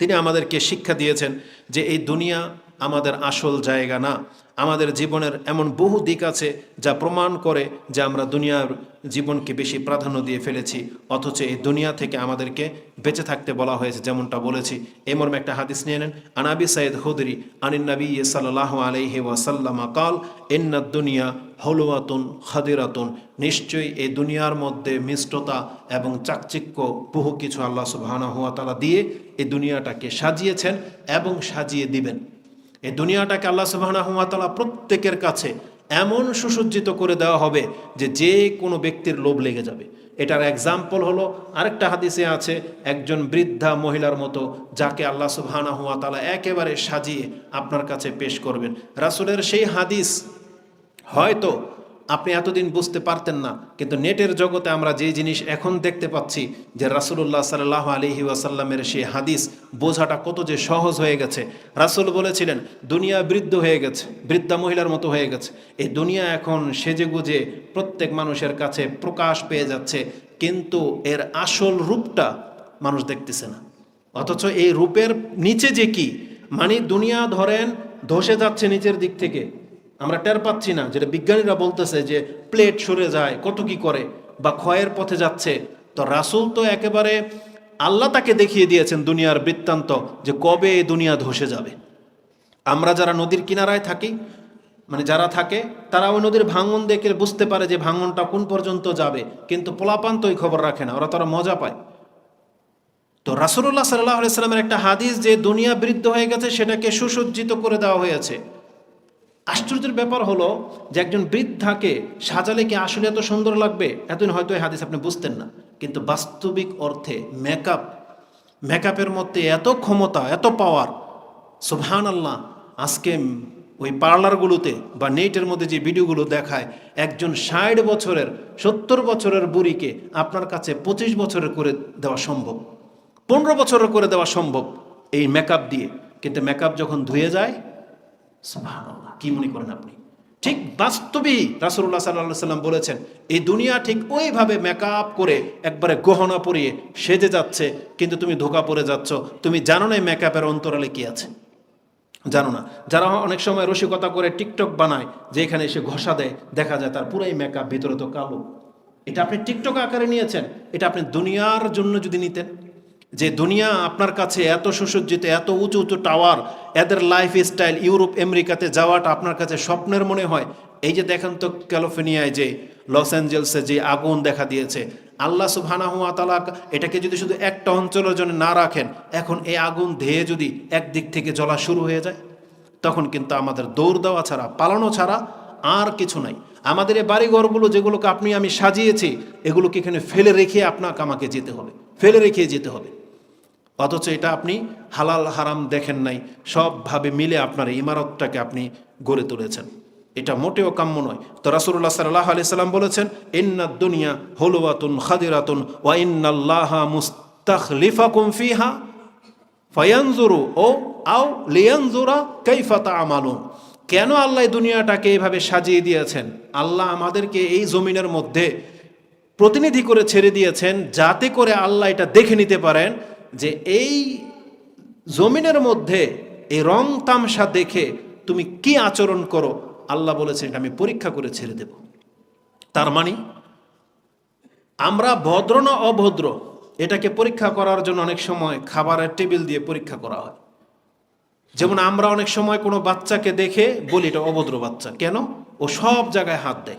তিনি আমাদেরকে শিক্ষা দিয়েছেন যে এই দুনিয়া আমাদের আসল জায়গা না। আমাদের জীবনের এমন বহু দিক আছে যা প্রমাণ করে যে আমরা দুনিয়ার জীবনকে বেশি প্রাধান্য দিয়ে ফেলেছি, অথচ এই দুনিয়া থেকে আমাদেরকে বেঁচে থাকতে বলা হয়েছে যেমনটা বলেছি। এই মর্মে একটা হাদিস নিয়ে নেন আনাবি সাইদ হুদরি আনিন নবী সাল্লাহ আলহি ওয়াসাল্লামা কাল এন্না দুনিয়া হলুয়াতুন খাদিরাতুন। নিশ্চয়ই এই দুনিয়ার মধ্যে মিষ্টতা এবং চাকচিক্য বহু কিছু আল্লাহ সুবাহানা হুয়া তালা দিয়ে এই দুনিয়াটাকে সাজিয়েছেন এবং সাজিয়ে দিবেন। এই দুনিয়াটাকে আল্লাহ সুবাহতালা প্রত্যেকের কাছে এমন সুসজ্জিত করে দেওয়া হবে যে যে কোনো ব্যক্তির লোভ লেগে যাবে। এটার এক্সাম্পল হলো, আরেকটা হাদিসে আছে, একজন বৃদ্ধা মহিলার মতো যাকে আল্লাহ সুবহানা হুয়া তালা একেবারে সাজিয়ে আপনার কাছে পেশ করবেন। রাসুলের সেই হাদিস হয়তো আপনি এতদিন বুঝতে পারতেন না, কিন্তু নেটের জগতে আমরা যে জিনিস এখন দেখতে পাচ্ছি, যে রাসুল্লাহ সাল্লাহ আলহি ওয়াসাল্লামের সেই হাদিস, বোঝাটা কত যে সহজ হয়ে গেছে। রাসুল বলেছিলেন, দুনিয়া বৃদ্ধ হয়ে গেছে, বৃদ্ধা মহিলার মতো হয়ে গেছে। এই দুনিয়া এখন সেজে গুজে প্রত্যেক মানুষের কাছে প্রকাশ পেয়ে যাচ্ছে, কিন্তু এর আসল রূপটা মানুষ দেখতেছে না। অথচ এই রূপের নিচে যে কি? মানে দুনিয়া ধরেন, ধসে যাচ্ছে নিচের দিক থেকে। আমরা টের পাচ্ছি না যেটা বিজ্ঞানীরা বলতেছে যে প্লেট সরে যায়, কত কি করে বা ক্ষয়ের পথে যাচ্ছে। তো রাসুল তো একেবারে আল্লাহ তাকে দেখিয়ে দিয়েছেন দুনিয়ার বৃত্তান্ত যে কবে এই দুনিয়া ধসে যাবে। আমরা যারা নদীর কিনারায় থাকি মানে যারা থাকে, তারা ওই নদীর ভাঙন দেখে বুঝতে পারে যে ভাঙনটা কোন পর্যন্ত যাবে। কিন্তু পোলাপান তো ওই খবর রাখে না, ওরা তারা মজা পায়। তো রাসুল্লাহ সাল্লাহ সাল্লামের একটা হাদিস যে দুনিয়া বৃদ্ধ হয়ে গেছে, সেটাকে সুসজ্জিত করে দেওয়া হয়েছে। আশ্চর্যের ব্যাপার হলো যে একজন বৃদ্ধাকে সাজালে কি আসলে এত সুন্দর লাগবে? এতদিন হয়তো এই হাদিস আপনি বুঝতেন না। কিন্তু বাস্তবিক অর্থে মেকআপ মেকআপের মধ্যে এত ক্ষমতা, এত পাওয়ার সুবহান আল্লাহ আজকে ওই পার্লারগুলোতে বা নেটের মধ্যে যে ভিডিওগুলো দেখায়, একজন ষাট বছরের, সত্তর বছরের বুড়িকে আপনার কাছে পঁচিশ বছরের করে দেওয়া সম্ভব। পনেরো বছরের করে দেওয়া সম্ভব এই মেকআপ দিয়ে। কিন্তু মেকআপ যখন ধুয়ে যায়, সুবহানাল্লাহ। কি মনে করেন আপনি? ঠিক বাস্তবেই রাসুল্লাহ সাল্লাহ সাল্লাম বলেছেন, এই দুনিয়া ঠিক ওইভাবে মেকআপ করে একবারে গহনা পরিয়ে সেজে যাচ্ছে, কিন্তু তুমি ধোকা পড়ে যাচ্ছ। তুমি জানো না এই মেকআপের অন্তরালে কি আছে? জানো না। যারা অনেক সময় রসিকতা করে টিকটক বানায়, যে এখানে এসে ঘষা দেয়, দেখা যায় তার পুরাই মেকআপ ভিতরে তো কালো। এটা আপনি টিকটক আকারে নিয়েছেন, এটা আপনি দুনিয়ার জন্য যদি নিতেন। যে দুনিয়া আপনার কাছে এত সুসজ্জিত, এত উঁচু উঁচু টাওয়ার, এদের লাইফ স্টাইল ইউরোপ, আমেরিকাতে যাওয়াটা আপনার কাছে স্বপ্নের মনে হয়? এই যে দেখেন তো ক্যালিফোর্নিয়ায় যে, লস অ্যাঞ্জেলসে যে আগুন দেখা দিয়েছে, আল্লাহ সুবহানাহুয়া তালা এটাকে যদি শুধু একটা অঞ্চলের জন্য না রাখেন, এখন এই আগুন ধেয়ে যদি একদিক থেকে জ্বলা শুরু হয়ে যায়, তখন কিন্তু আমাদের দৌড় দেওয়া ছাড়া, পালানো ছাড়া আর কিছু নাই। আমাদের এই বাড়িঘরগুলো যেগুলোকে আপনি, আমি সাজিয়েছি, এগুলোকে এখানে ফেলে রেখে আপনাকে, আমাকে যেতে হবে, ফেলে রেখে যেতে হবে। অথচ এটা আপনি হালাল, হারাম দেখেন নাই। সবভাবে মিলে আপনার ইমারতটাকে আপনি গড়ে তুলেছেন। এটা মোটেও কাম্য নয়। তো রাসুল্লাহ সাল্লাহ আলি সাল্লাম বলেছেন, ইন্না দুনিয়া হলুয়াতুন খাদিরাতুন ওয়া ইন্নাল্লাহ মুস্তাখলিফাকুম ফিহা ফয়ানজুরু ও আও লিয়ানজুরা কাইফা তা'মালুন। কেন আল্লাহ দুনিয়াটাকে এইভাবে সাজিয়ে দিয়েছেন? আল্লাহ আমাদেরকে এই জমিনের মধ্যে প্রতিনিধি করে ছেড়ে দিয়েছেন যাতে করে আল্লাহ এটা দেখে নিতে পারেন যে এই জমিনের মধ্যে এই রং তামসা দেখে তুমি কি আচরণ করো? আল্লাহ বলেছেন, এটা আমি পরীক্ষা করে ছেড়ে দেব। তার মানে আমরা ভদ্র না অভদ্র, এটাকে পরীক্ষা করার জন্য অনেক সময় খাবারের টেবিল দিয়ে পরীক্ষা করা হয়। যেমন আমরা অনেক সময় কোনো বাচ্চাকে দেখে বলি, এটা অভদ্র বাচ্চা। কেন? ও সব জায়গায় হাত দেয়।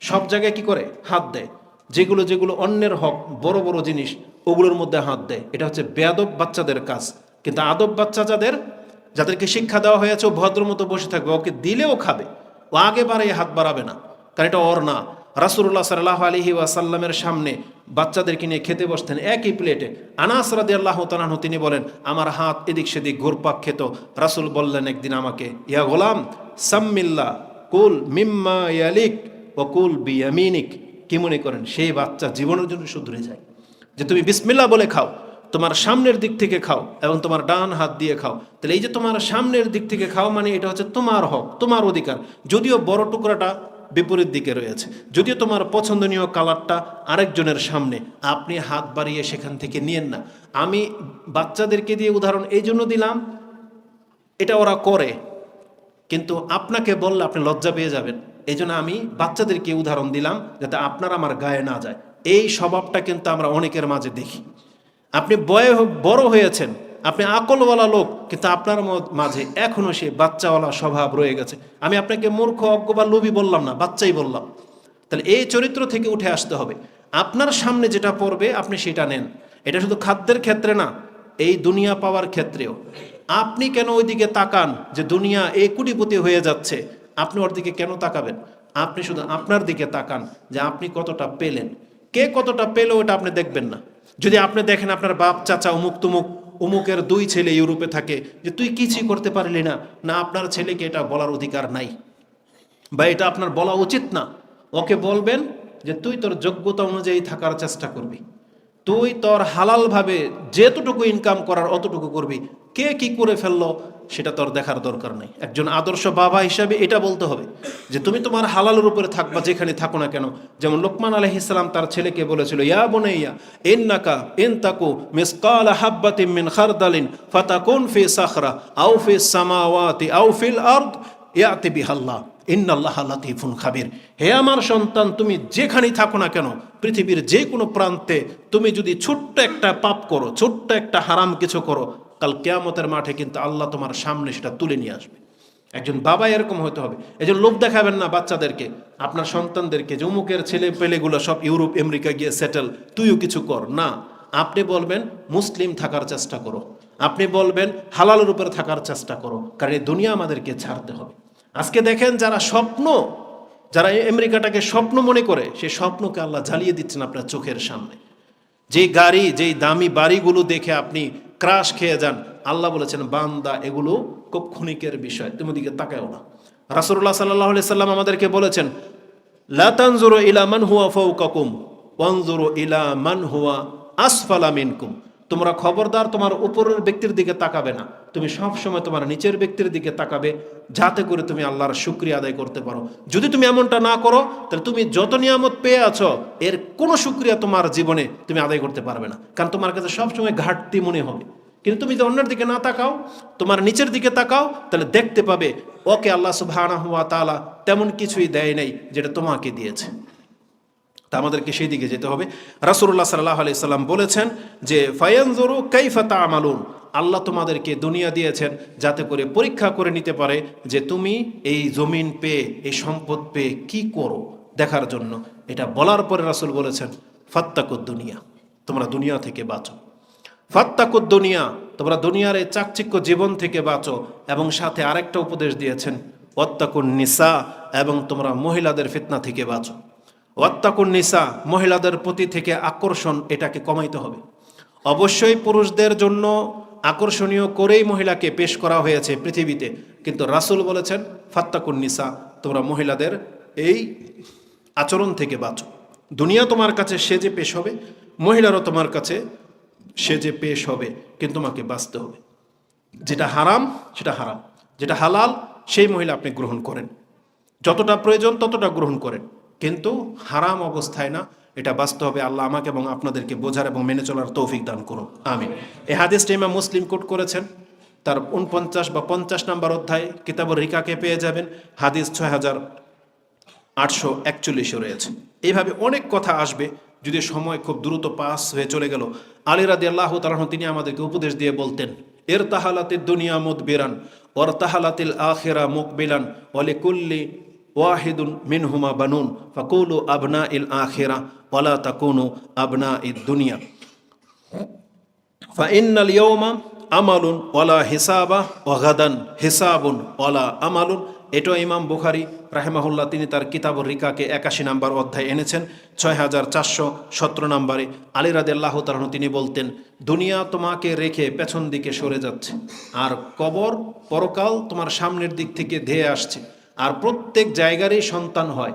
সব জায়গায় কি করে? হাত দেয়। যেগুলো যেগুলো অন্যের হক, বড় বড় জিনিস, ওগুলোর মধ্যে হাত দেয়। এটা হচ্ছে বেয়াদব বাচ্চাদের কাজ। কিন্তু আদব বাচ্চা যাদের, যাদেরকে শিক্ষা দেওয়া হয়েছে, ও ভদ্র মতো বসে থাকবে, ওকে দিলেও খাবে। ও আগে বাড়ে হাত বাড়াবে না। কারণ এটা ওর না। রাসুল্লাহ সাল্লাহ আলহি ওয়াসাল্লামের সামনে বাচ্চাদেরকে নিয়ে খেতে বসতেন একই প্লেটে। আনাস রাদি আল্লাহ তালাহ তিনি বলেন, আমার হাত এদিক সেদিক ঘুরপাক খেত। রাসুল বললেন একদিন আমাকে, ইয়া গোলাম, সাম্মিল্লা, কুল মিম্মা ইয়ালিক ও কুল বিয়ামিনিক। কি মনে করেন? সেই বাচ্চা জীবনের জন্য শুধরে যায়। যে তুমি বিসমিল্লা বলে খাও, তোমার সামনের দিক থেকে খাও এবং তোমার ডান হাত দিয়ে খাও। তাহলে এই যে তোমার সামনের দিক থেকে খাও মানে এটা হচ্ছে তোমার হক, তোমার অধিকার। যদিও বড় টুকরাটা বিপরীত দিকে রয়েছে, যদিও তোমার পছন্দনীয় কালারটা আরেকজনের সামনে। আপনি হাত বাড়িয়ে সেখান থেকে নিয়েন না। আমি বাচ্চাদেরকে দিয়ে উদাহরণ এই জন্য দিলাম, এটা ওরা করে, কিন্তু আপনাকে বললে আপনি লজ্জা পেয়ে যাবেন। এই আমি বাচ্চাদেরকে উদাহরণ দিলাম যাতে আপনার আমার গায়ে না যায়। এই স্বভাবটা কিন্তু আমরা অনেকের মাঝে দেখি। আপনি বয়ে বড় হয়েছেন, আপনি আকলওয়ালা লোক, কিন্তু আপনার মাঝে এখনও সে বাচ্চাওয়ালা স্বভাব রয়ে গেছে। আমি আপনাকে মূর্খ, অজ্ঞ বা লোভী বললাম না, বাচ্চাই বললাম। তাহলে এই চরিত্র থেকে উঠে আসতে হবে। আপনার সামনে যেটা পড়বে, আপনি সেটা নেন। এটা শুধু খাদ্যের ক্ষেত্রে না, এই দুনিয়া পাওয়ার ক্ষেত্রেও। আপনি কেন ওইদিকে তাকান যে দুনিয়া এই কুটিপতি হয়ে যাচ্ছে? আপনি ওর দিকে কেন তাকাবেন? আপনি শুধু আপনার দিকে তাকান যে আপনি কতটা পেলেন। কে কতটা পেল ওটা আপনি দেখবেন না। যদি আপনি দেখেন আপনার বাপ, চাচা উমুক তুমুক উমুকের দুই ছেলে ইউরোপে থাকে, যে তুই কিছুই করতে পারলি না না আপনার ছেলেকে এটা বলার অধিকার নাই। বা এটা আপনার বলা উচিত না। ওকে বলবেন যে তুই তোর যোগ্যতা অনুযায়ী থাকার চেষ্টা করবি। তুই তোর হালালভাবে যেতটুকু ইনকাম করার অতটুকু করবি। কে কি করে ফেলল, সেটা তোর দেখার দরকার নেই। একজন আদর্শ বাবা হিসাবে এটা বলতে হবে যে, তুমি তোমার হালালের উপরে থাকবা, যেখানে থাকো না কেন? যেমন লোকমান আলহ ইসলাম তার ছেলেকে বলেছিল, ইয়া বোনাইয়া এন নাকা এন তাকু মিসকাল হাব্বাতিম মিন খারদালিন ফাতাকুন ফি সাখরা আউ ফি সামাওয়াতি আউ ফিল আরদ ইয়াতে বিহাল্লাহ, ইন্নাল্লাহ লাতিফুন খাবির। হে আমার সন্তান, তুমি যেখানেই থাকো না কেন, পৃথিবীর যে কোনো প্রান্তে তুমি যদি ছোট্ট একটা পাপ করো, ছোট্ট একটা হারাম কিছু করো, কাল কেয়ামতের মাঠে কিন্তু আল্লাহ তোমার সামনে সেটা তুলে নিয়ে আসবে। একজন বাবা এরকম হতে হবে। একজন লোভ দেখাবেন না বাচ্চাদেরকে, আপনার সন্তানদেরকে, যে অমুকের ছেলে পেলেগুলো সব ইউরোপ, আমেরিকা গিয়ে সেটেল, তুইও কিছু কর। না, আপনি বলবেন, মুসলিম থাকার চেষ্টা করো। আপনি বলবেন, হালালের উপরে থাকার চেষ্টা করো, কারণ এই দুনিয়া আমাদেরকে ছাড়তে হবে। আজকে দেখেন যারা স্বপ্ন, যারা আমেরিকাটাকে স্বপ্ন মনে করে সেই স্বপ্নকে আল্লাহ জ্বালিয়ে দিচ্ছেন আপনার চোখের সামনে। যেই গাড়ি, যেই দামি বাড়িগুলো দেখে আপনি ক্রাশ খেয়ে যান, আল্লাহ বলেছেন, বান্দা, এগুলো খুব ক্ষণিকের বিষয়, তুমি দিকে তাকাও না। রাসুল্লাহ সাল্লাহ সাল্লাম আমাদেরকে বলেছেন লাতানজুরো ইলা মান হুয়া ফৌকাকুম ওয়ানজুরো ইলা মান হুয়া আসফালা মিনকুম। তোমরা খবরদার তোমার উপরের ব্যক্তির দিকে তাকাবে না। তুমি সব সময় তোমার নিচের ব্যক্তির দিকে তাকাবে, যাতে করে তুমি আল্লাহর শুক্রিয়া আদায় করতে পারো। যদি তুমি এমনটা না করো, তাহলে তুমি যত নিয়ামত পেয়ে আছো, এর কোনো শুক্রিয়া তোমার জীবনে তুমি আদায় করতে পারবে না। কারণ তোমার কাছে সবসময় ঘাটতি মনে হবে। কিন্তু তুমি যদি অন্যের দিকে না তাকাও, তোমার নিচের দিকে তাকাও, তাহলে দেখতে পাবে, ওকে আল্লাহ তাআলা তেমন কিছুই দেয় নাই, যেটা তোমাকে দিয়েছে। তা আমাদেরকে সেই দিকে যেতে হবে। রাসুল্লাহ সাল্লাহ আলি সাল্লাম বলেছেন যে, ফায়ানজরু কাইফাতা আমালুন আল্লাহ তোমাদেরকে দুনিয়া দিয়েছেন যাতে করে পরীক্ষা করে নিতে পারে যে তুমি এই জমিন পেয়ে, এই সম্পদ পেয়ে কি করো দেখার জন্য। এটা বলার পরে রাসুল বলেছেন, ফাত্তাকুদ দুনিয়া তোমরা দুনিয়া থেকে বাঁচো। ফাত্তাকুদ দুনিয়া তোমরা দুনিয়ার এই চাকচিক্য জীবন থেকে বাঁচো। এবং সাথে আরেকটা উপদেশ দিয়েছেন অত্তাকুন নিসা এবং তোমরা মহিলাদের ফিতনা থেকে বাঁচো। নিসা, মহিলাদের প্রতি থেকে আকর্ষণ এটাকে কমাইতে হবে। অবশ্যই পুরুষদের জন্য আকর্ষণীয় করেই মহিলাকে পেশ করা হয়েছে পৃথিবীতে। কিন্তু রাসুল বলেছেন নিসা, তোমরা মহিলাদের এই আচরণ থেকে বাঁচো। দুনিয়া তোমার কাছে সে যে পেশ হবে, মহিলারও তোমার কাছে সে যে পেশ হবে, কিন্তু তোমাকে বাঁচতে হবে। যেটা হারাম, সেটা হারাম। যেটা হালাল, সেই মহিলা আপনি গ্রহণ করেন। যতটা প্রয়োজন, ততটা গ্রহণ করেন। কিন্তু হারাম অবস্থায় না, এটা বাঁচতে হবে আল্লাহ আমাকে এবং আপনাদেরকে বোঝার এবং মেনে চলার তৌফিক দান করুন আমিন। এই হাদিসটা ইমাম মুসলিম কোট করেছেন। তার উনপঞ্চাশ বা পঞ্চাশ নাম্বার অধ্যায় কিতাবুর রিকাকে পেয়ে যাবেন। হাদিস ছয় হাজার আটশো একচল্লিশে রয়েছে। এইভাবে অনেক কথা আসবে, যদি সময় খুব দ্রুত পাস হয়ে চলে গেল। আলী রাদি আল্লাহ তালাহ তিনি আমাদেরকে উপদেশ দিয়ে বলতেন, এর তাহালাতে দুনিয়া মুদবিরান ওর তাহালাতিল আখেরা মুখ বেলান অলে কুল্লি ওয়াহিদুন মিনহুমা বানুন, ফাকুলু আবনা ইল আখেরা, ওয়ালা তাকুনু আবনা ইদ দুনিয়া ফাইনাল ইয়ৌমা আমালুন ওয়ালা হিসাবা ওয়াগাদান হিসাবুন ওয়ালা আমালুন। এটাও ইমাম বুখারি রাহেমাহুল্লাহ, তিনি তার কিতাবুর রিকাকে একাশি নাম্বার অধ্যায় এনেছেন ছয় হাজার চারশো সতেরো নাম্বারে। আলী রাদেল্লাহ তালন তিনি বলতেন, দুনিয়া তোমাকে রেখে পেছন দিকে সরে যাচ্ছে, আর কবর পরকাল তোমার সামনের দিক থেকে ধেয়ে আসছে। আর প্রত্যেক জায়গারই সন্তান হয়।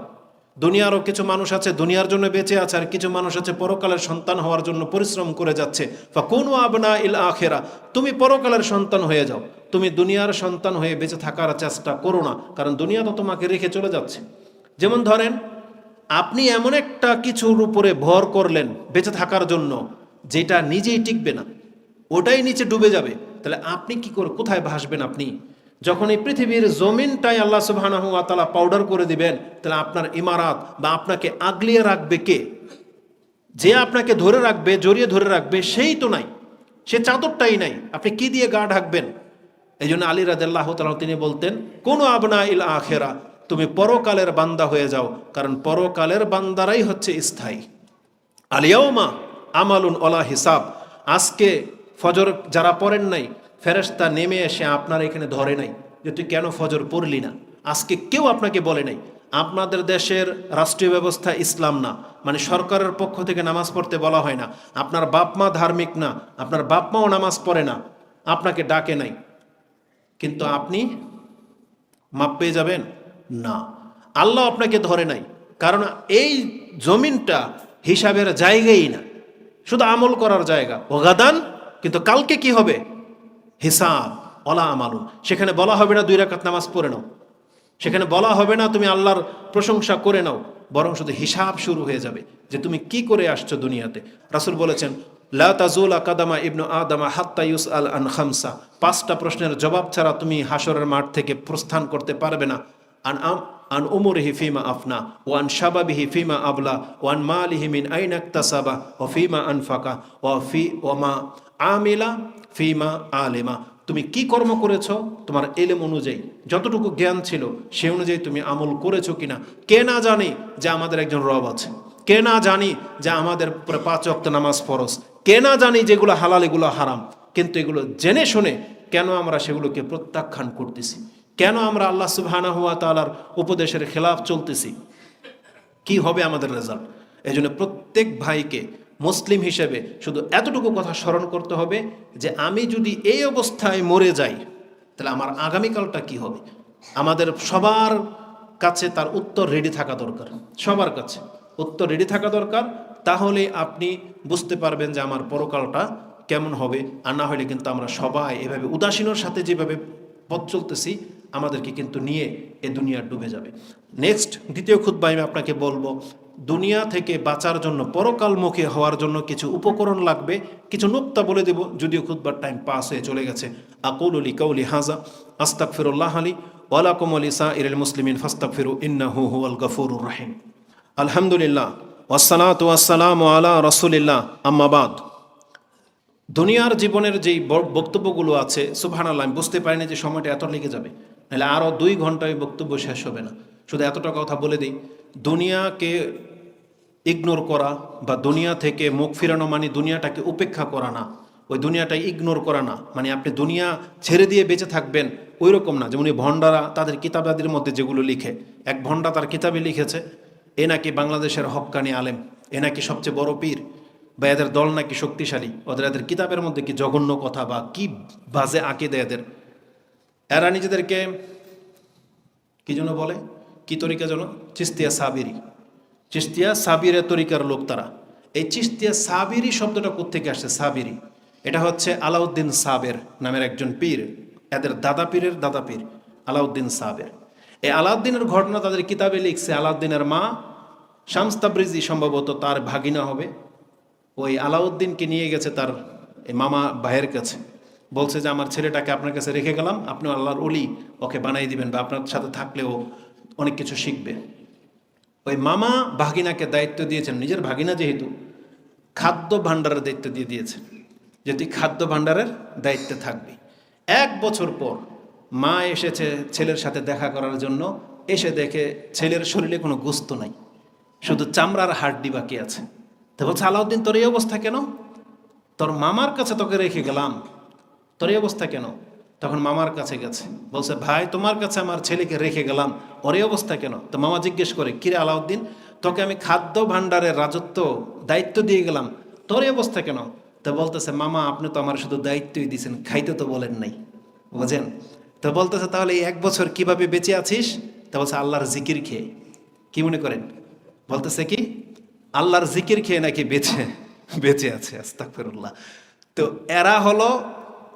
দুনিয়ারও কিছু মানুষ আছে, দুনিয়ার জন্য বেঁচে আছে, আর কিছু মানুষ আছে পরকালের সন্তান হওয়ার জন্য পরিশ্রম করে যাচ্ছে। বা কোনো আবনা ইল আখেরা, তুমি পরকালের সন্তান হয়ে যাও। তুমি দুনিয়ার সন্তান হয়ে বেঁচে থাকার চেষ্টা করো না, কারণ দুনিয়া তো তোমাকে রেখে চলে যাচ্ছে। যেমন ধরেন, আপনি এমন একটা কিছুর উপরে ভর করলেন বেঁচে থাকার জন্য, যেটা নিজেই টিকবে না। ওটাই নিচে ডুবে যাবে। তাহলে আপনি কি করে, কোথায় ভাসবেন আপনি? যখন এই পৃথিবীর জমিনটাই আল্লাহ সুবহানাহু ওয়া তাআলা পাউডার করে দিবেন, তাহলে আপনার ইমারাত বা আপনাকে আগলিয়ে রাখবে কে? যে আপনাকে ধরে রাখবে, জড়িয়ে ধরে রাখবে, সেই তো নাই। সে চাদরটাই নাই। আপনি কি দিয়ে গা ঢাকবেন? এই জন্য আলী রাজাল্লাহ তিনি বলতেন, কোন আবনা ইল আখেরা, তুমি পরকালের বান্দা হয়ে যাও, কারণ পরকালের বান্দারাই হচ্ছে স্থায়ী। আলিয়াউমা আমালুন ওলা হিসাব, আজকে ফজর যারা পড়েন নাই ফেরেশতা নেমে এসে আপনার এখানে ধরে নাই যে তুই কেন ফজর পড়লি না? আজকে কেউ আপনাকে বলে নাই। আপনাদের দেশের রাষ্ট্রীয় ব্যবস্থা ইসলাম না। মানে সরকারের পক্ষ থেকে নামাজ পড়তে বলা হয় না। আপনার বাপ মা ধার্মিক না। আপনার বাপ মাও নামাজ পড়ে না। আপনাকে ডাকে নাই। কিন্তু আপনি মাপ পেয়ে যাবেন? না। আল্লাহ আপনাকে ধরে নাই। কারণ এই জমিনটা হিসাবের জায়গাই না। শুধু আমল করার জায়গা। ওগাদান কিন্তু কালকে কি হবে? হিসাব, অলা আমালু সেখানে বলা হবে না দুই রাকাত নামাজ পড়ে নাও। সেখানে বলা হবে না তুমি আল্লাহর প্রশংসা করে নাও, বরং শুধু হিসাব শুরু হয়ে যাবে যে তুমি কি করে আসছো দুনিয়াতে। রাসুল বলেছেন, লা ইবনু আদামা হাত্তা ইউস আল আন খামসা। পাঁচটা প্রশ্নের জবাব ছাড়া তুমি হাসরের মাঠ থেকে প্রস্থান করতে পারবে না। আন আম, আন উমরিহি ফিমা আফনা ওয়ান শাবাবিহি ফিমা আবলা ওয়ান মালিহি মিন আইনাক তাসাবা ও ফিমা আনফাকা, ও ফি ওমা আমিলা ফিমা আলেমা। তুমি কি কর্ম করেছ? তোমার এলেম অনুযায়ী। যতটুকু জ্ঞান ছিল, সে অনুযায়ী তুমি আমল করেছ কিনা। কে না জানি যে আমাদের একজন রব আছে। কে না জানি যে আমাদের পাঁচ অক্ত নামাজ ফরজ। কে না জানি যেগুলো হালাল, এগুলো হারাম। কিন্তু এগুলো জেনে শুনে কেন আমরা সেগুলোকে প্রত্যাখ্যান করতেছি? কেন আমরা আল্লাহ সুবহানা হুয়া তালার উপদেশের খেলাফ চলতেছি? কি হবে আমাদের রেজাল্ট এই জন্য প্রত্যেক ভাইকে মুসলিম হিসেবে শুধু এতটুকু কথা স্মরণ করতে হবে যে আমি যদি এই অবস্থায় মরে যাই, তাহলে আমার আগামীকালটা কি হবে? আমাদের সবার কাছে তার উত্তর রেডি থাকা দরকার। সবার কাছে উত্তর রেডি থাকা দরকার। তাহলে আপনি বুঝতে পারবেন যে আমার পরকালটা কেমন হবে। আর না হলে কিন্তু আমরা সবাই এভাবে উদাসীনের সাথে যেভাবে পথ চলতেছি, আমাদেরকে কিন্তু নিয়ে এ দুনিয়া ডুবে যাবে। নেক্সট দ্বিতীয় খুদ্া আমি আপনাকে বলব দুনিয়া থেকে বাঁচার জন্য পরকালমুখী হওয়ার জন্য কিছু উপকরণ লাগবে, কিছু নুক্তা বলে দেব, যদিও খুদ্বার টাইম পাস হয়ে চলে গেছে। আকুল আলী কৌলি হাজা আস্তাক ফিরুল্লাহ আলী ওয়ালাকুম আলী সা ইরল মুসলিমিন ফাস্তাক ফিরু ইন্না হু হু আল গফুরুর রাহিম। আলহামদুলিল্লাহ ওয়াসালাত ওয়াসালাম আলা রসুলিল্লাহ আম্মাবাদ দুনিয়ার জীবনের যেই বক্তব্যগুলো আছে সুবহান আল্লাহ আমি বুঝতে পারিনি যে সময়টা এত লেগে যাবে। নাহলে আরও দুই ঘন্টায় বক্তব্য শেষ হবে না। শুধু এতটা কথা বলে দিই দুনিয়াকে ইগনোর করা বা দুনিয়া থেকে মুখ ফিরানো মানে দুনিয়াটাকে উপেক্ষা করা না। ওই দুনিয়াটা ইগনোর করা না। মানে আপনি দুনিয়া ছেড়ে দিয়ে বেঁচে থাকবেন ওই রকম না। যেমন ভণ্ডারা তাদের কিতাবাদির মধ্যে যেগুলো লিখে, এক ভণ্ডা তার কিতাবে লিখেছে, এ নাকি বাংলাদেশের হক্কানি আলেম, এ নাকি সবচেয়ে বড় পীর, বা এদের দল নাকি শক্তিশালী, ওদের এদের কিতাবের মধ্যে কি জঘন্য কথা, বা কি বাজে আঁকে দেয় এদের? এরা নিজেদেরকে কি জন্য বলে? কি তরিকা যেন চিস্তিয়া সাবিরি। চিস্তিয়া সাবিরের তরিকার লোক তারা। এই চিস্তিয়া সাবিরি শব্দটা কোথেকে আসছে? সাবিরি। এটা হচ্ছে আলাউদ্দিন সাবের নামের একজন পীর। এদের দাদা পীরের দাদা পীর, আলাউদ্দিন সাবের। এই আলাউদ্দিনের ঘটনা তাদের কিতাবে লিখছে, আলাউদ্দিনের মা শামস্তাব্রিজি সম্ভবত তার ভাগিনা হবে। ওই আলাউদ্দিনকে নিয়ে গেছে তার মামা ভাইয়ের কাছে। বলছে যে, আমার ছেলেটাকে আপনার কাছে রেখে গেলাম। আপনি আল্লাহর অলি ওকে বানাই দিবেন বা আপনার সাথে থাকলেও অনেক কিছু শিখবে। ওই মামা ভাগিনাকে দায়িত্ব দিয়েছেন, নিজের ভাগিনা যেহেতু, খাদ্য ভাণ্ডারের দায়িত্ব দিয়ে দিয়েছেন, যে তুই খাদ্য ভাণ্ডারের দায়িত্বে থাকবি। এক বছর পর মা এসেছে ছেলের সাথে দেখা করার জন্য, এসে দেখে ছেলের শরীরে কোনো গোস্ত নাই, শুধু চামড়ার হাড্ডি বাকি আছে। তো বলছে, আলাউদ্দিন, তোর এই অবস্থা কেন? তোর মামার কাছে তোকে রেখে গেলাম। তোর এই অবস্থা কেন? তখন মামার কাছে গেছে। বলছে, ভাই, তোমার কাছে আমার ছেলেকে রেখে গেলাম। ওর অবস্থা কেন? তো মামা জিজ্ঞেস করে কিরে আলাউদ্দিন, তোকে আমি খাদ্য ভাণ্ডারের রাজত্ব দায়িত্ব দিয়ে গেলাম। তোর অবস্থা কেন? তো বলতেছে, মামা, আপনি তো আমার শুধু দায়িত্বই দিয়েছেন খাইতে তো বলেন নাই। বুঝেন? তো বলতেছে, তাহলে এই এক বছর কীভাবে বেঁচে আছিস? তা বলছে, আল্লাহর জিকির খেয়ে। কি মনে করেন? বলতেছে কি, আল্লাহর জিকির খেয়ে নাকি বেঁচে বেঁচে আছে আস্তাকফিরুল্লাহ তো এরা হলো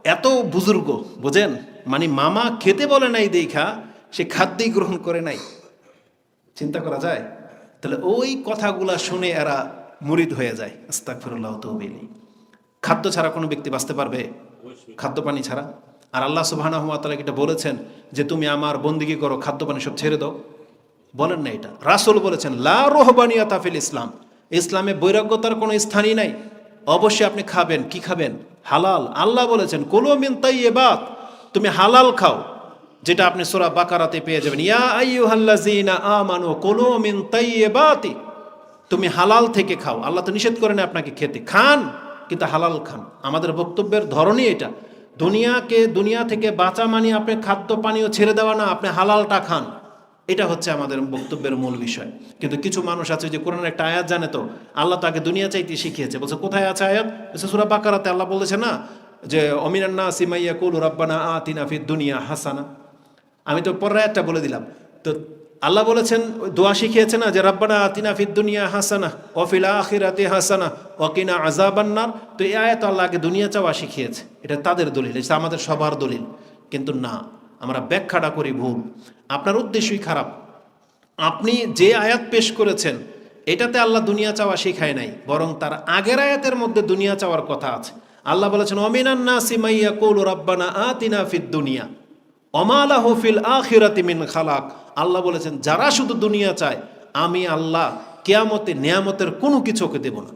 এত বুজুর্গ বুঝেন? মানে মামা খেতে বলে নাই দেখা সে খাদ্যই গ্রহণ করে নাই। চিন্তা করা যায়? তাহলে ওই কথাগুলা শুনে এরা মুরিদ হয়ে যায়। আস্তাকফিরুল্লাহ তহবিলি খাদ্য ছাড়া কোনো ব্যক্তি বাঁচতে পারবে? খাদ্য পানি ছাড়া? আর আল্লাহ সুবহানাহু ওয়া এটা বলেছেন যে তুমি আমার বন্দিগি করো খাদ্য পানি সব ছেড়ে দাও। বলেন না এটা। রাসূল বলেছেন লা রহবানিয়াতা তাফিল ইসলাম। ইসলামে বৈরাগ্যতার কোনো স্থানই নাই। অবশ্যই আপনি খাবেন। কি খাবেন? হালাল। আল্লাহ বলেছেন, কুলু মিন তাইয়্যিবাত তুমি হালাল খাও, যেটা আপনি সোরা বাকারাতে পেয়ে যাবেন। ইয়া আইয়ু আইয়ুহাল্লাযীনা আমানু, কুলু মিন তাইয়্যিবাতি তুমি হালাল থেকে খাও। আল্লাহ তো নিষেধ করেন আপনাকে খেতে। খান, কিন্তু হালাল খান। আমাদের বক্তব্যের ধরনই এটা। দুনিয়াকে, দুনিয়া থেকে বাঁচা মানে আপনি খাদ্য পানীয় ছেড়ে দেওয়া না, আপনি হালালটা খান। এটা হচ্ছে আমাদের বক্তব্যের মূল বিষয়। কিন্তু কিছু মানুষ আছে যে কোরআন একটা আয়াত জানে তো, আল্লাহ তাকে দুনিয়া চাইতে শিখিয়েছে। বলছে, কোথায় আছে আয়াত? বলছে, সুরা বাকারাতে আল্লাহ বলেছে না যে অমিনান্না সিমাইয়া কুল রব্বানা আতিনা ফিদ দুনিয়া হাসানা। আমি তো পরের আয়াতটা বলে দিলাম। তো আল্লাহ বলেছেন, দোয়া শিখিয়েছে না যে, রাব্বানা আতিনা ফিদ দুনিয়া হাসানা অফিল আখিরাতে হাসানা অকিনা আজাবান্নার তো এই আয়াত আল্লাহ আগে দুনিয়া চাওয়া শিখিয়েছে। এটা তাদের দলিল, এটা আমাদের সবার দলিল। কিন্তু না আমরা ব্যাখ্যাটা করি ভুল। আপনার উদ্দেশ্যই খারাপ। আপনি যে আয়াত পেশ করেছেন, এটাতে আল্লাহ দুনিয়া চাওয়া শেখায় নাই, বরং তার আগের আয়াতের মধ্যে দুনিয়া চাওয়ার কথা আছে। আল্লাহ বলেছেন অমিনান্না সিমাইয়া কৌল রব্বানা আতিনা ফিদ দুনিয়া অমালাহ ফিল আখিরাতি মিন খালাক। আল্লাহ বলেছেন, যারা শুধু দুনিয়া চায়, আমি আল্লাহ কেয়ামতে নেয়ামতের কোনো কিছু ওকে দেব না।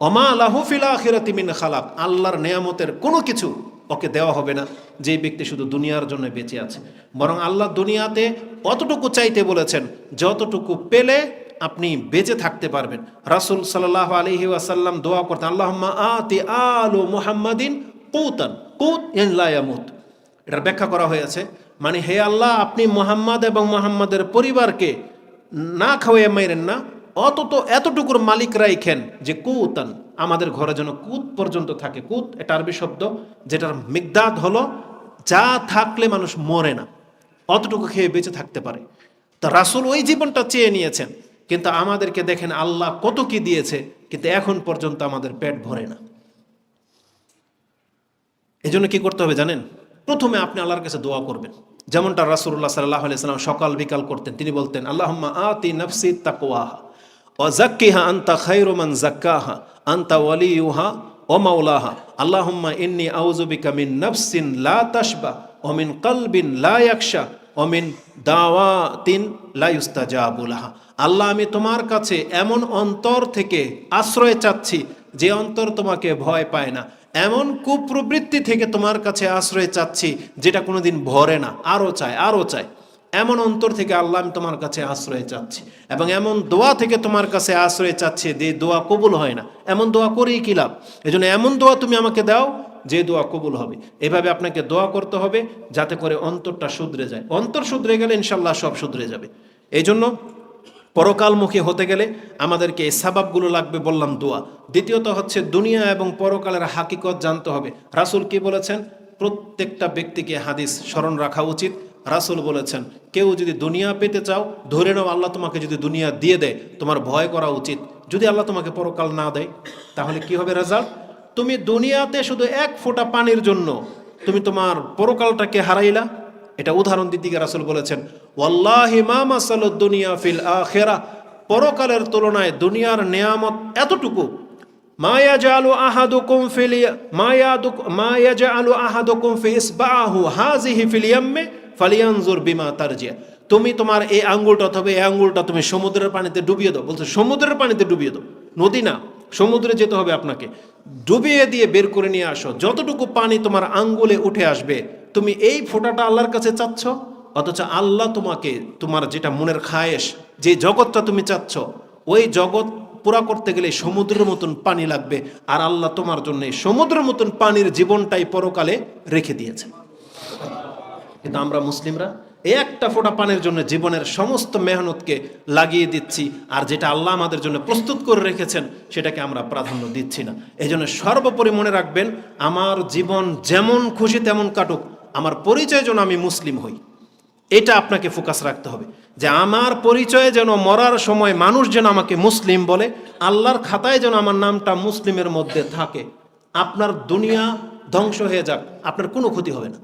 অমা আল্লাহ ফিল আখিরাতি মিন খালাক, আল্লাহর নেয়ামতের কোনো কিছু ওকে দেওয়া হবে না। যে ব্যক্তি শুধু দুনিয়ার জন্য বেঁচে আছে। বরং আল্লাহ দুনিয়াতে অতটুকু চাইতে বলেছেন, যতটুকু পেলে আপনি বেঁচে থাকতে পারবেন। রাসুল সাল্লাহ আলহি ওয়াসাল্লাম দোয়া করতেন আল্লাহ আতি আলু মুহাম্মাদিন কৌতান। কৌত ইন লায়ামুত এটার ব্যাখ্যা করা হয়েছে মানে হে আল্লাহ, আপনি মোহাম্মদ এবং মোহাম্মদের পরিবারকে না খাওয়াইয়া মাইরেন না অতত এতটুকুর মালিক রাইখেন যে কুতান, আমাদের ঘরে যেন কুত পর্যন্ত থাকে। কুত, এটা আরবি শব্দ, যেটার মিগদাদ হলো যা থাকলে মানুষ মরে না, অতটুকু খেয়ে বেঁচে থাকতে পারে। তা রাসুল ওই জীবনটা চেয়ে নিয়েছেন, কিন্তু আমাদেরকে দেখেন আল্লাহ কত কি দিয়েছে, কিন্তু এখন পর্যন্ত আমাদের পেট ভরে না। এজন্য কি করতে হবে জানেন? প্রথমে আপনি আল্লাহর কাছে দোয়া করবেন। যেমনটা রাসুল্লাহ সাল্লাহ সাল্লাম সকাল বিকাল করতেন, তিনি বলতেন, আল্লাহম্মা আতি নফসি তাকওয়াহা। ও জাক্কিহা আন্তা খাইরুমান জাক্কাহা আন্তা ওয়ালিউহা ও মাওলাহা আল্লাহম্মা ইন্নি আউজুবিকা মিন নফসিন লা তাশবা ও মিন কলবিন লা ইয়াকশা ও মিন দাওয়াতিন লা ইউস্তাজাবুলাহা আল্লাহ, আমি তোমার কাছে এমন অন্তর থেকে আশ্রয় চাচ্ছি যে অন্তর তোমাকে ভয় পায় না। এমন কুপ্রবৃত্তি থেকে তোমার কাছে আশ্রয় চাচ্ছি যেটা কোনোদিন ভরে না। আরও চায় আরও চায়। এমন অন্তর থেকে আল্লাহ আমি তোমার কাছে আশ্রয় চাচ্ছি। এবং এমন দোয়া থেকে তোমার কাছে আশ্রয় চাচ্ছে যে দোয়া কবুল হয় না। এমন দোয়া করেই কি লাভ? এই জন্য এমন দোয়া তুমি আমাকে দাও যে দোয়া কবুল হবে। এভাবে আপনাকে দোয়া করতে হবে যাতে করে অন্তরটা শুধরে যায়। অন্তর শুধরে গেলে ইনশাল্লাহ সব শুধরে যাবে। এই জন্য পরকালমুখী হতে গেলে আমাদেরকে এই সাবাবগুলো লাগবে বললাম দোয়া। দ্বিতীয়ত হচ্ছে দুনিয়া এবং পরকালের হাকিকত জানতে হবে। রাসুল কি বলেছেন? প্রত্যেকটা ব্যক্তিকে হাদিস স্মরণ রাখা উচিত। রাসুল বলেছেন, কেউ যদি দুনিয়া পেতে চাও, ধরে নাও আল্লাহ তোমাকে যদি দুনিয়া দিয়ে দেয়, তোমার ভয় করা উচিত। যদি আল্লাহ তোমাকে পরকাল না দেয়, তাহলে কি হবে রেজাল্ট তুমি দুনিয়াতে শুধু এক ফোঁটা পানির জন্য তুমি তোমার পরকালটাকে হারাইলা। এটা উদাহরণ গিয়ে রাসুল বলেছেন দুনিয়া ফিল আখেরা। পরকালের তুলনায় দুনিয়ার নেয়ামত এতটুকু মায়া জালু আহাদুকুম ফিল মায়াদুক মায়া জালু আহাদুকুম ফি ইসবাহু হাজিহি ফিল ইয়াম্মে। ফালিয়ানজুর বিমা তারজিয়া। তুমি তোমার এই আঙ্গুলটা অথবা এই আঙ্গুলটা তুমি সমুদ্রের পানিতে ডুবিয়ে দাও। বলছো, সমুদ্রের পানিতে ডুবিয়ে দাও। নদী না, সমুদ্রে যেতে হবে আপনাকে। ডুবিয়ে দিয়ে বের করে নিয়ে আসো। যতটুকু পানি তোমার আঙ্গুলে উঠে আসবে, তুমি এই ফোঁটাটা আল্লাহর কাছে চাচ্ছ? অথচ আল্লাহ তোমাকে, তোমার যেটা মনের খায়েশ, যে জগৎটা তুমি চাচ্ছ, ওই জগৎ পুরা করতে গেলে সমুদ্রের মতন পানি লাগবে। আর আল্লাহ তোমার জন্য সমুদ্রের মতন পানির জীবনটাই পরকালে রেখে দিয়েছে। কিন্তু আমরা মুসলিমরা এই একটা ফোঁটা পানির জন্য জীবনের সমস্ত মেহনতকে লাগিয়ে দিচ্ছি, আর যেটা আল্লাহ আমাদের জন্য প্রস্তুত করে রেখেছেন, সেটাকে আমরা প্রাধান্য দিচ্ছি না। এই জন্য সর্বোপরি মনে রাখবেন, আমার জীবন যেমন খুশি তেমন কাটুক, আমার পরিচয় যেন আমি মুসলিম হই। এটা আপনাকে ফোকাস রাখতে হবে, যে আমার পরিচয়ে যেন মরার সময় মানুষ যেন আমাকে মুসলিম বলে, আল্লাহর খাতায় যেন আমার নামটা মুসলিমের মধ্যে থাকে। আপনার দুনিয়া ধ্বংস হয়ে যাক, আপনার কোনো ক্ষতি হবে না।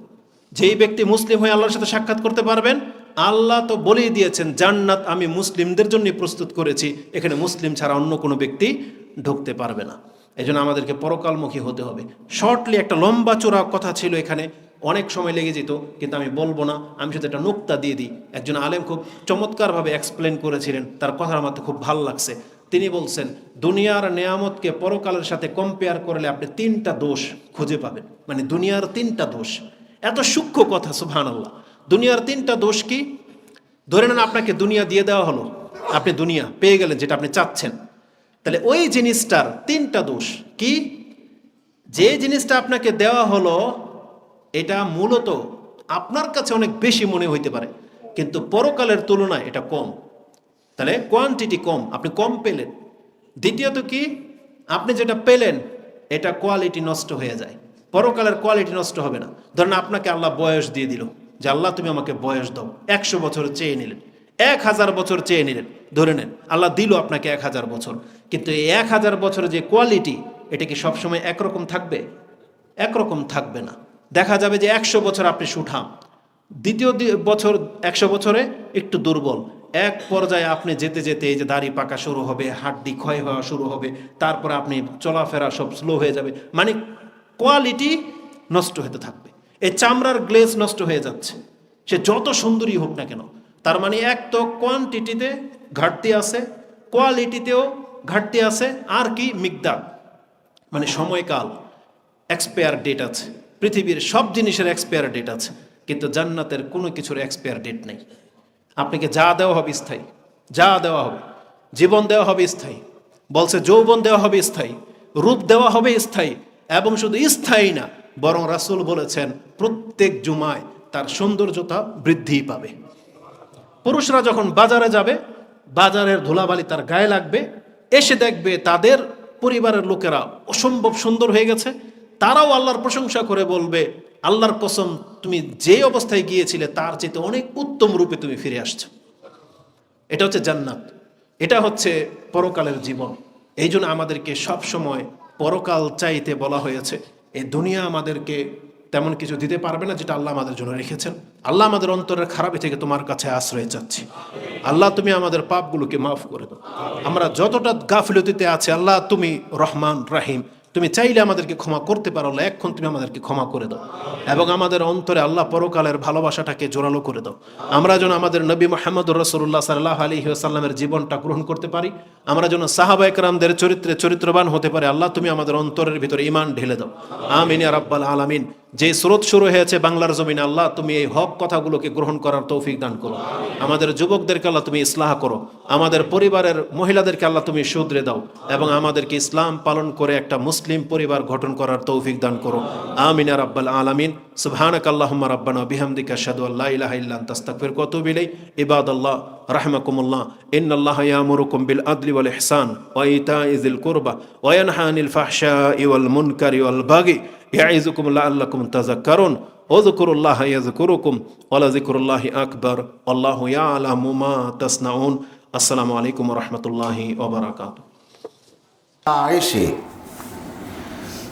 যেই ব্যক্তি মুসলিম হয়ে আল্লাহর সাথে সাক্ষাৎ করতে পারবেন, আল্লাহ তো বলেই দিয়েছেন, জান্নাত আমি মুসলিমদের জন্য প্রস্তুত করেছি, এখানে মুসলিম ছাড়া অন্য কোনো ব্যক্তি ঢুকতে পারবে না। এই আমাদেরকে পরকালমুখী হতে হবে। শর্টলি একটা লম্বা চোরা কথা ছিল এখানে, অনেক সময় লেগে যেত, কিন্তু আমি বলব না, আমি শুধু একটা নোক্তা দিয়ে দিই। একজন আলেম খুব চমৎকারভাবে এক্সপ্লেন করেছিলেন, তার কথা আমার তো খুব ভালো লাগছে। তিনি বলছেন, দুনিয়ার নেয়ামতকে পরকালের সাথে কম্পেয়ার করলে আপনি তিনটা দোষ খুঁজে পাবেন। মানে দুনিয়ার তিনটা দোষ। এত সূক্ষ্ম কথা সুবহান আল্লাহ দুনিয়ার তিনটা দোষ কি? ধরে নেন আপনাকে দুনিয়া দিয়ে দেওয়া হলো, আপনি দুনিয়া পেয়ে গেলেন যেটা আপনি চাচ্ছেন। তাহলে ওই জিনিসটার তিনটা দোষ কি? যে জিনিসটা আপনাকে দেওয়া হলো, এটা মূলত আপনার কাছে অনেক বেশি মনে হইতে পারে, কিন্তু পরকালের তুলনায় এটা কম। তাহলে কোয়ান্টিটি কম, আপনি কম পেলেন। দ্বিতীয়ত কি? আপনি যেটা পেলেন, এটা কোয়ালিটি নষ্ট হয়ে যায়। পরকালের কোয়ালিটি নষ্ট হবে না। ধরেন আপনাকে আল্লাহ বয়স দিয়ে দিল। যে আল্লাহ, তুমি আমাকে বয়স দাও। একশো বছর চেয়ে নিলেন। এক হাজার বছর চেয়ে নিলেন। ধরে নেন, আল্লাহ দিল আপনাকে এক হাজার বছর। কিন্তু এই এক হাজার বছরের যে কোয়ালিটি এটা কি সবসময় একরকম থাকবে? একরকম থাকবে না। দেখা যাবে যে একশো বছর আপনি সুঠাম। দ্বিতীয় বছর, একশো বছরে একটু দুর্বল। এক পর্যায়ে আপনি যেতে যেতে এই যে দাড়ি পাকা শুরু হবে, হাড্ডি ক্ষয় হওয়া শুরু হবে, তারপরে আপনি চলাফেরা সব স্লো হয়ে যাবে। মানে কোয়ালিটি নষ্ট হতে থাকবে। এই চামড়ার গ্লেজ নষ্ট হয়ে যাচ্ছে। সে যত সুন্দরী হোক না কেন, তার মানে এক তো কোয়ান্টিটিতে ঘাটতি আছে কোয়ালিটিতেও ঘাটতি আছে, আর কি মিকদার? মানে সময়কাল এক্সপায়ার ডেট আছে। পৃথিবীর সব জিনিসের এক্সপায়ার ডেট আছে, কিন্তু জান্নাতের কোনো কিছুর এক্সপায়ার ডেট নেই। আপনাকে যা দেওয়া হবে স্থায়ী। যা দেওয়া হবে। জীবন দেওয়া হবে স্থায়ী। বলছে যৌবন দেওয়া হবে স্থায়ী। রূপ দেওয়া হবে স্থায়ী। এবং শুধু স্থায়ী না, বরং রাসূল বলেছেন, প্রত্যেক জুমায় তার সৌন্দর্যতা বৃদ্ধি পাবে। পুরুষরা যখন বাজারে যাবে, বাজারের ধুলাবালি তার গায়ে লাগবে, এসে দেখবে তাদের পরিবারের লোকেরা অসম্ভব সুন্দর হয়ে গেছে। তারাও আল্লাহর প্রশংসা করে বলবে, আল্লাহর কসম, তুমি যে অবস্থায় গিয়েছিলে, তার চেয়ে অনেক উত্তম রূপে তুমি ফিরে আসছো। এটা হচ্ছে জান্নাত। এটা হচ্ছে পরকালের জীবন। এই জন্য আমাদেরকে সব সময় পরকাল চাইতে বলা হয়েছে এই দুনিয়া আমাদেরকে তেমন কিছু দিতে পারবে না যেটা আল্লাহ আমাদের জন্য রেখেছেন। আল্লাহ আমাদের অন্তরের খারাপি থেকে তোমার কাছে আশ্রয় চাচ্ছি। আল্লাহ, তুমি আমাদের পাপগুলোকে মাফ করে দাও। আমরা যতটা গাফিলতিতে আছে, আল্লাহ, তুমি রহমান, রাহিম। তুমি চাইলে আমাদেরকে ক্ষমা করতে পারো আল্লাহ এখন তুমি আমাদেরকে ক্ষমা করে দাও। এবং আমাদের অন্তরে আল্লাহ পরকালের ভালোবাসাটাকে জোরালো করে দাও। আমরা যেন আমাদের নবী মোহাম্মদ রসুল্লাহ সাল্লাহ আলী সাল্লামের জীবনটা গ্রহণ করতে পারি, আমরা যেন সাহাবা একরামদের চরিত্রে চরিত্রবান হতে পারে। আল্লাহ তুমি আমাদের অন্তরের ভিতরে ইমান ঢেলে দাও। আমিন আর রাব্বাল আলামিন। যে স্রোত শুরু হয়েছে বাংলার জমিনে, আল্লাহ তুমি এই হক কথাগুলোকে গ্রহণ করার তৌফিক দান করো। আমাদের যুবকদেরকে আল্লাহ তুমি ইসলাহ করো। আমাদের পরিবারের মহিলাদেরকে আল্লাহ তুমি শুধরে দাও এবং আমাদেরকে ইসলাম পালন করে একটা মুসলিম পরিবার গঠন করার তৌফিক দান করো। আমিন রাব্বাল আলামিন। সুবহানাক আল্লাহুম্মা রাব্বানা বিহামদিকা আশহাদু আল্লা ইলাহা ইল্লা আনতা, আস্তাগফিরুকা ওয়া আতুবু ইলাইক। ইবাদাল্লাহ রাহমাকুমুল্লাহ। ইন্নাল্লাহা ইয়ামুরুকুম বিল আদলি ওয়াল ইহসান ওয়া ইতা'i যিল কুরবা ওয়া ইয়ানহা আনিল ফাহশাই ওয়াল মুনকারি ওয়াল বাগি। ইয়াইজুকুমুল্লাহ আল্লাকুম তাজা কারণ ওজকুরুল্লাহ ইয়াজকুরুকুম ওলা জিকুরুল্লাহ আকবর। আল্লাহ ইয়ালামুমা তাসনাউন। আসসালামু আলাইকুম রহমতুল্লাহি ওবরাকাত এসে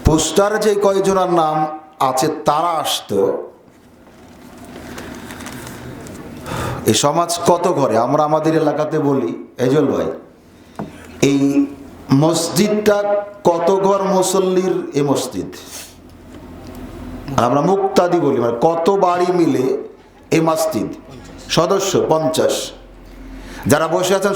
পোস্টার যে কয়জনের নাম আছে তারা আসতো। এই সমাজ কত ঘরে আমরা আমাদের এলাকাতে বলি, এজল ভাই, এই মসজিদটা কত ঘর মুসল্লির এ মসজিদ? আমরা মুক্তাদি বলি মানে কত বাড়ি মিলে এ মাসজিদ? সদস্য পঞ্চাশ। যারা বসে আছেন